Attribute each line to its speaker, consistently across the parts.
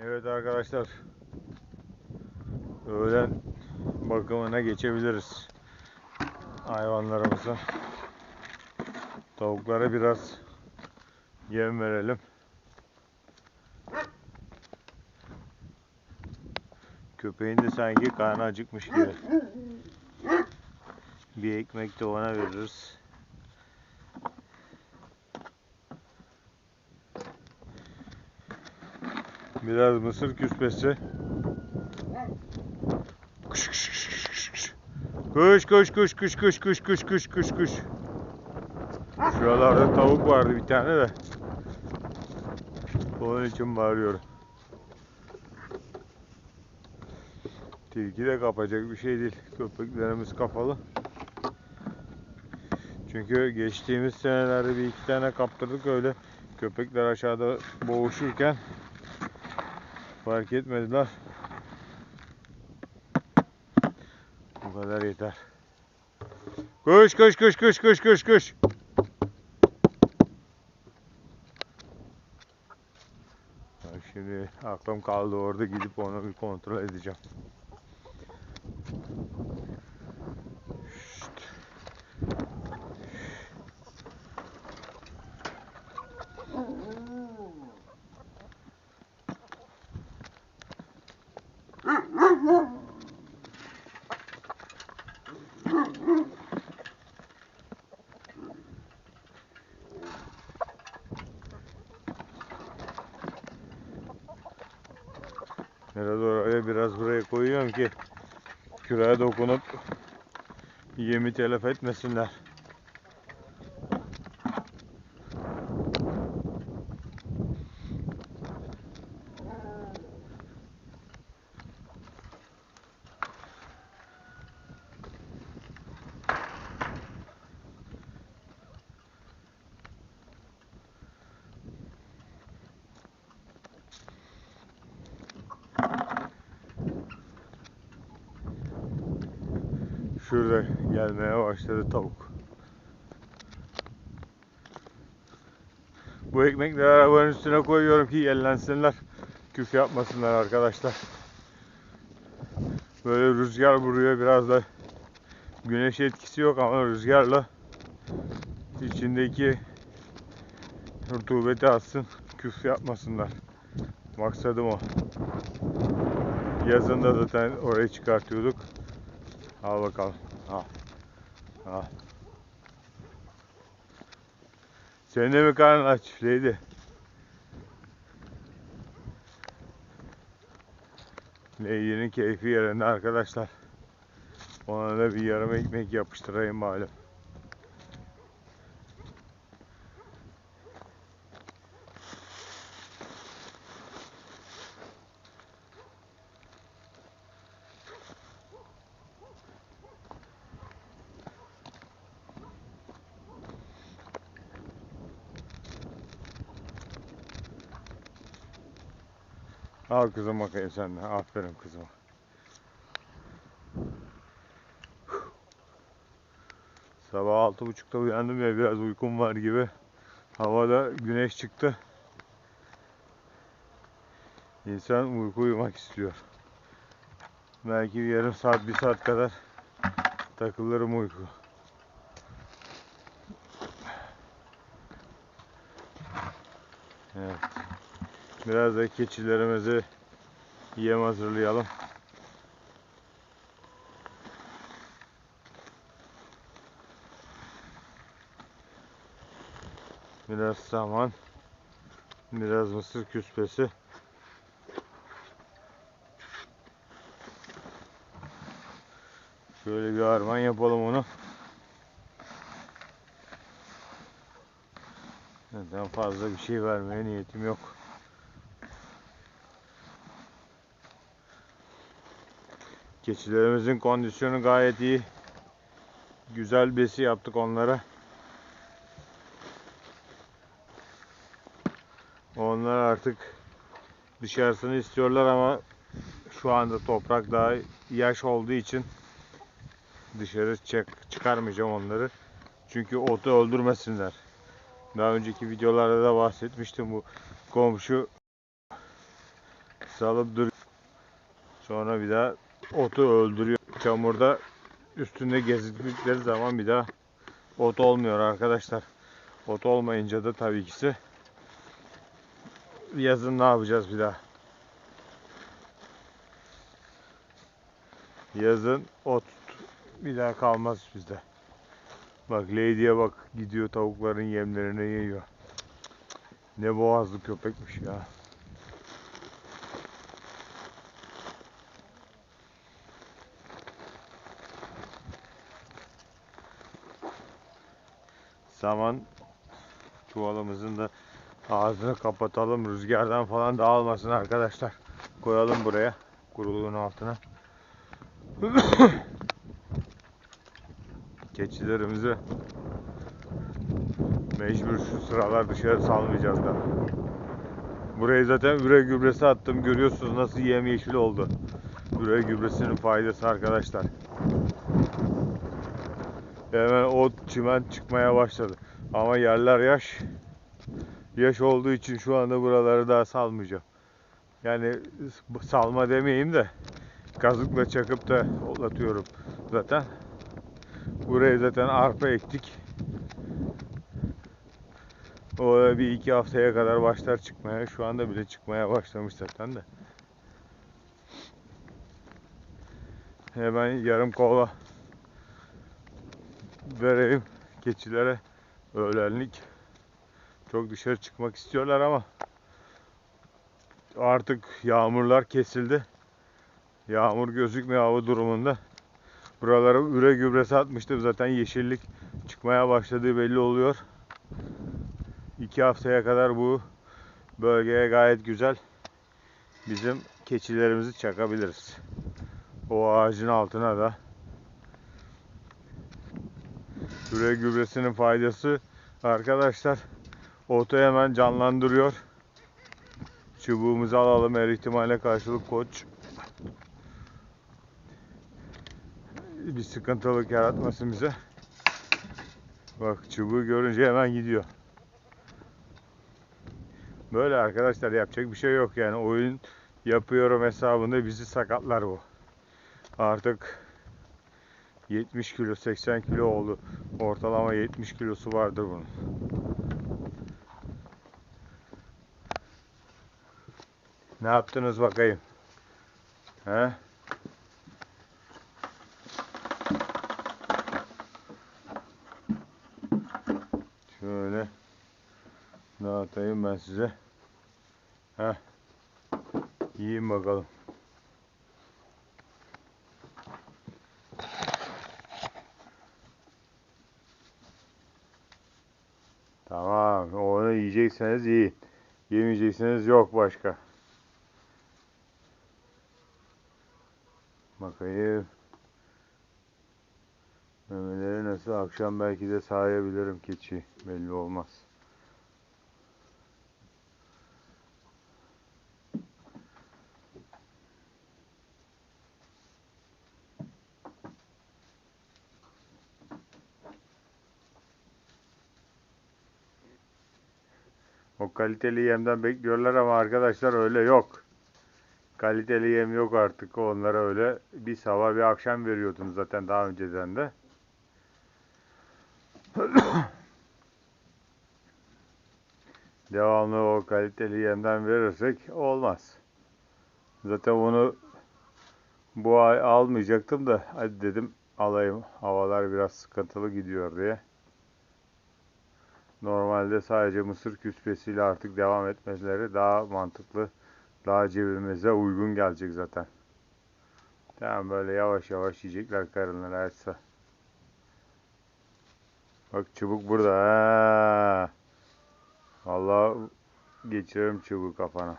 Speaker 1: Evet arkadaşlar. Öğlen bakımına geçebiliriz. Hayvanlarımıza. Tavuklara biraz yem verelim. Köpeğin de sanki karnı acıkmış gibi. Bir ekmek de ona veririz. Biraz mısır küspesi. Kuş kuş kuş kuş kuş. Kuş kuş kuş kuş kuş kuş kuş kuş kuş. Şuralarda tavuk vardı bir tane de. Onun için bağırıyorum. Tilki de kapacak bir şey değil. Köpeklerimiz kapalı. Çünkü geçtiğimiz senelerde bir iki tane kaptırdık öyle. Köpekler aşağıda boğuşurken fark etmediler. Bu kadar yeter. Koş koş koş koş koş koş koş. Bak Şimdi aklım kaldı orada gidip onu bir kontrol edeceğim. Biraz oraya biraz buraya koyuyorum ki küreğe dokunup yemi telef etmesinler. Şurada gelmeye başladı tavuk. Bu ekmekleri arabanın üstüne koyuyorum ki yellensinler. Küf yapmasınlar arkadaşlar. Böyle rüzgar vuruyor biraz da güneş etkisi yok ama rüzgarla içindeki rutubeti atsın küf yapmasınlar. Maksadım o. Yazında zaten oraya çıkartıyorduk. Al bakalım. Al. Al. Senin de mi karnın aç Leydi? Lady'nin keyfi yerinde arkadaşlar. Ona da bir yarım ekmek yapıştırayım malum. Al kızım bakayım sen de. Aferin kızıma. Sabah altı buçukta uyandım ya biraz uykum var gibi. Havada güneş çıktı. İnsan uyku uyumak istiyor. Belki bir yarım saat, bir saat kadar takılırım uyku. Evet. Biraz da keçilerimizi yem hazırlayalım. Biraz saman, biraz mısır küspesi. Şöyle bir harman yapalım onu. Neden fazla bir şey vermeye niyetim yok. Keçilerimizin kondisyonu gayet iyi. Güzel besi yaptık onlara. Onlar artık dışarısını istiyorlar ama şu anda toprak daha yaş olduğu için dışarı çık çıkarmayacağım onları. Çünkü otu öldürmesinler. Daha önceki videolarda da bahsetmiştim bu komşu salıp dur. Sonra bir daha otu öldürüyor. Çamurda üstünde gezindikleri zaman bir daha ot olmuyor arkadaşlar. Ot olmayınca da tabii ki yazın ne yapacağız bir daha? Yazın ot bir daha kalmaz bizde. Bak Lady'ye bak gidiyor tavukların yemlerini yiyor. Ne boğazlı köpekmiş ya. Saman çuvalımızın da ağzını kapatalım rüzgardan falan dağılmasın arkadaşlar. Koyalım buraya kuruluğun altına. Keçilerimizi mecbur şu sıralar dışarı salmayacağız da. Burayı zaten üre gübresi attım. Görüyorsunuz nasıl yemyeşil oldu. Üre gübresinin faydası arkadaşlar. Hemen ot çimen çıkmaya başladı. Ama yerler yaş. Yaş olduğu için şu anda buraları daha salmayacağım. Yani salma demeyeyim de kazıkla çakıp da otlatıyorum zaten. Buraya zaten arpa ektik. O bir iki haftaya kadar başlar çıkmaya. Şu anda bile çıkmaya başlamış zaten de. Hemen yarım kova vereyim keçilere öğlenlik. Çok dışarı çıkmak istiyorlar ama artık yağmurlar kesildi. Yağmur gözükmüyor hava durumunda. Buralara üre gübresi atmıştım zaten yeşillik çıkmaya başladığı belli oluyor. İki haftaya kadar bu bölgeye gayet güzel bizim keçilerimizi çakabiliriz. O ağacın altına da üre gübresinin faydası arkadaşlar otu hemen canlandırıyor. Çubuğumuzu alalım her ihtimale karşılık koç. Bir sıkıntılık yaratmasın bize. Bak çubuğu görünce hemen gidiyor. Böyle arkadaşlar yapacak bir şey yok yani oyun yapıyorum hesabında bizi sakatlar bu. Artık 70 kilo 80 kilo oldu. Ortalama 70 kilosu vardır bunun. Ne yaptınız bakayım? He? Şöyle dağıtayım ben size. Heh. Yiyin bakalım. Tamam. Onu yiyecekseniz yiyin. Yemeyecekseniz yok başka. Bakayım. Memeleri nasıl? Akşam belki de sağayabilirim keçi. Belli olmaz. Kaliteli yemden bekliyorlar ama arkadaşlar öyle yok. Kaliteli yem yok artık onlara öyle. Bir sabah bir akşam veriyordum zaten daha önceden de. Devamlı o kaliteli yemden verirsek olmaz. Zaten onu bu ay almayacaktım da hadi dedim alayım. Havalar biraz sıkıntılı gidiyor diye. Normalde sadece mısır küspesiyle artık devam etmeleri daha mantıklı. Daha cebimize uygun gelecek zaten. Tamam böyle yavaş yavaş yiyecekler karınları açsa. Bak çubuk burada. Ha. Vallahi çubuğu kafana.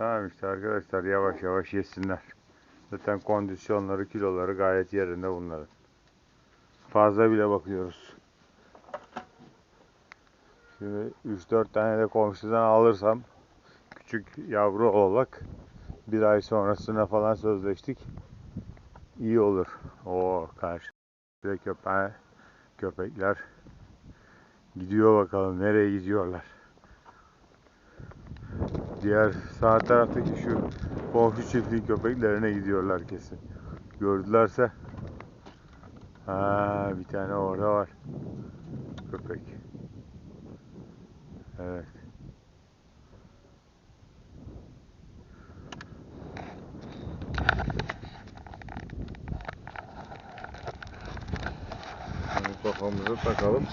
Speaker 1: Tamam işte arkadaşlar yavaş yavaş yesinler. Zaten kondisyonları, kiloları gayet yerinde bunların. Fazla bile bakıyoruz. Şimdi 3-4 tane de komşudan alırsam küçük yavru oğlak bir ay sonrasına falan sözleştik. İyi olur. O karşı köpeğe köpekler gidiyor bakalım nereye gidiyorlar. Diğer sağ taraftaki şu komşu çiftliğin köpeklerine gidiyorlar kesin. Gördülerse ha bir tane orada var. Köpek. Evet. Bunu kafamıza takalım.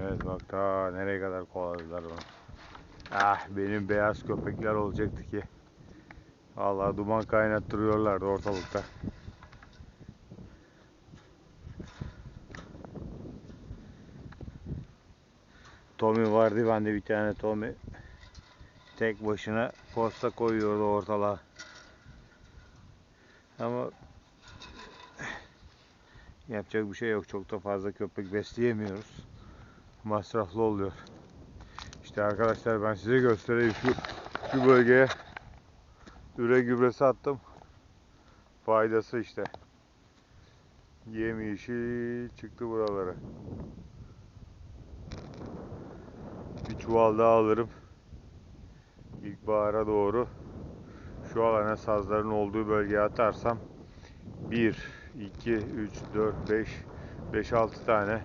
Speaker 1: Evet bak ta nereye kadar kovaladılar onu. Ah benim beyaz köpekler olacaktı ki. Vallahi duman kaynattırıyorlardı ortalıkta. Tommy vardı bende bir tane Tommy. Tek başına posta koyuyordu ortalığa. Ama yapacak bir şey yok. Çok da fazla köpek besleyemiyoruz. Masraflı oluyor. İşte arkadaşlar ben size göstereyim şu şu bölgeye üre gübresi attım. Faydası işte. Yemyeşil çıktı buralara. Bir çuval daha alırım. İlkbahara doğru şu alana sazların olduğu bölgeye atarsam 1, 2, 3, 4, 5, 5, 6 tane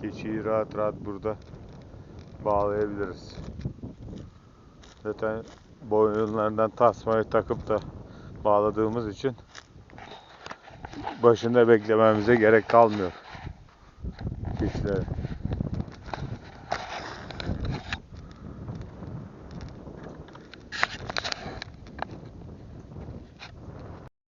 Speaker 1: keçiyi rahat rahat burada bağlayabiliriz. Zaten boynuzlarından tasmayı takıp da bağladığımız için başında beklememize gerek kalmıyor.